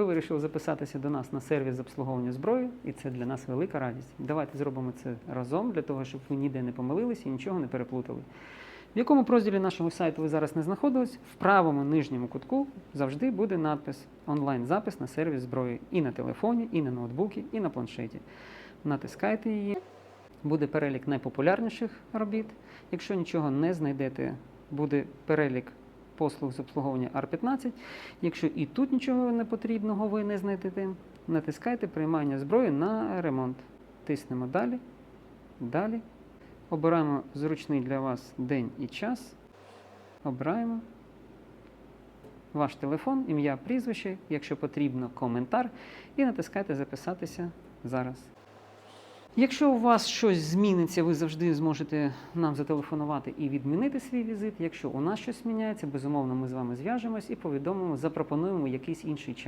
Ви вирішили записатися до нас на сервіс обслуговування зброї, і це для нас велика радість. Давайте зробимо це разом для того, щоб ви ніде не помилилися і нічого не переплутали. В якому розділі нашого сайту ви зараз не знаходились, в правому нижньому кутку завжди буде надпис онлайн-запис на сервіс зброї і на телефоні, і на ноутбуці, і на планшеті. Натискайте її. Буде перелік найпопулярніших робіт. Якщо нічого не знайдете, буде перелік послуг з обслуговування R15. Якщо і тут нічого не потрібного ви не знайдете, натискайте приймання зброї на ремонт. Тиснемо далі, далі. Обираємо зручний для вас день і час. Обираємо ваш телефон, ім'я, прізвище, якщо потрібно, коментар, і натискайте записатися зараз. Якщо у вас щось зміниться, ви завжди зможете нам зателефонувати і відмінити свій візит. Якщо у нас щось міняється, безумовно, ми з вами зв'яжемось і повідомимо, запропонуємо якийсь інший час.